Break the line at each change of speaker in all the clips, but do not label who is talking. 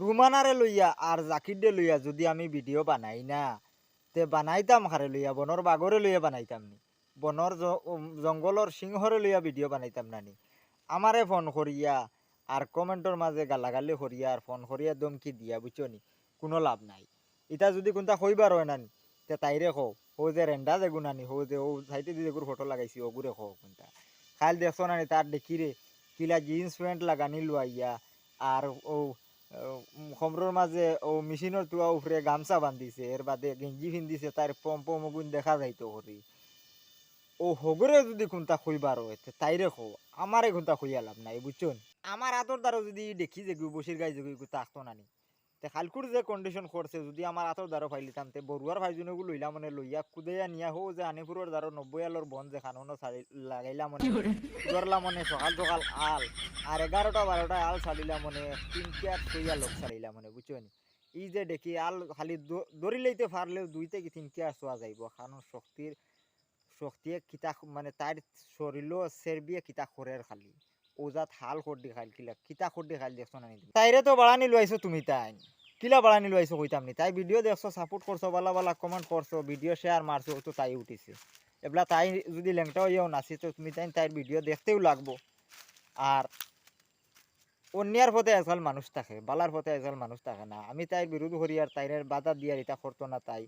রুমানারে লইয়া আর জাকিরডে লইয়া যদি আমি ভিডিও বানাই না, তে বানাইতাম খারে লইয়া বনর বাগরে লইয়া বানাইতাম নি। বনর জঙ্গলর সিংহরে লইয়া ভিডিও বানাইতাম না নি। আমারে ফোন করিয়া আর কমেন্টর মাঝে গালাগালি করিয়া আর ফোন করিয়া দমকি দিয়া বুঝছ কোনো লাভ নাই। ইটা যদি কোনটা কইবার হয় না নি, তে তাইরে কও ও যে রেন্ডা যে গুনানি হো যে ও সাইটে দিয়ে যেগুর ফটো লাগাইছি ওগুরে কও কোনটা? খাল দেখছ না নি তার দেখিরে কিলা জিন্স প্যান্ট লাগানি লুয়াইয়া আর ও খমরর মাঝে ও মেশিনের তুয়া উপরে গামছা বান্ধিছে। এর বাদে গেঞ্জি পিন্ধিছে তার পম পম গুণ দেখা যাইতো হরি ও হগরে যদি কোনটা কইবার হয় তাইরে খো। আমারে কোনটা খুইয়া লাভ নাই বুঝছুন আমার আদর দ্বারা যদি দেখি যে বসির গাই যে তাকতো নানি। তে খালকুর যে কন্ডিশন করছে যদি আমার হাতর দ্বারা ফাইলিতাম তে বড়ুয়ার ভাইজনগু লইলা মানে লইয়া কুদাইয়া নিয়া হো যে আনিপুরের দ্বারা নব্বই আলোর বন যে খানো লাগাইলা মানে ধরলা মানে সকাল সকাল আল আর এগারোটা বারোটা আল ছাড়িলা মানে তিনটা ছইয়া লোক ছাড়িলা মানে বুঝছ নি? ই যে দেখি আল খালি দৌড়িলেইতে পারলেও দুইতে কি তিনটা চোয়া যাইব কারণ শক্তির শক্তিয়ে কিতা মানে তার শরীরও সেরবিয়ে কিতা করের খালি। ওজাত হাল করদি খাইল, কিলা কিতা করদি খাইল দেখছ না নি তাইরে তো বাড়ানি লইছো তুমি তাই কিলা বাড়ানি লইছো কইতাম নি? তাই ভিডিও দেখছ সাপোর্ট করছ বালা বালা কমেন্ট করছ ভিডিও শেয়ার মারছো তো তাই উঠিছে। এবলা তাই যদি ল্যাংটাও ইয়েও নাচি, তো তুমি তাই তাইর ভিডিও দেখতেও লাগবো। আর অন্যার পথে আজকাল মানুষ থাকে বালার পথে আজকাল মানুষ থাকে না। আমি তাই বিরোধ করি আর তাইরের বাধা দিয়ার এটা করতো না তাই।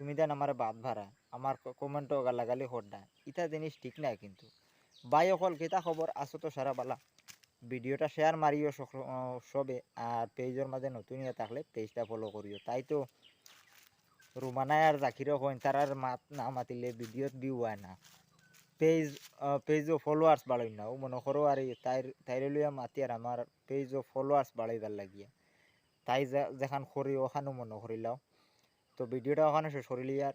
তুমি দেন আমার বাদ ভাড়া আমার কমেন্টও গালাগালি হরডা ইটা জিনিস ঠিক নাই কিন্তু। বাই অকল কেতা খবর আসো তো সারা বালা। ভিডিওটা শেয়ার মারিও সবে আর পেজের মাঝে নতুন ইয়ে থাকলে পেজটা ফলো করিও তাই তো রুমানায় আর জাকিরও হইন তার আর মাত না মাতিলে ভিডিওত ভিউ হয় না। পেজ পেজও ফলোয়ার্স বাড়াই না, ও মনে করো আর তাইর তাইরে লইয়া মাতি আর আমার পেজও ফলোয়ার্স বাড়াইবার লাগিয়া। তাই যেখান করি ওখানেও মনে করিলাও তো ভিডিওটা ওখানে শেষ করিলি আর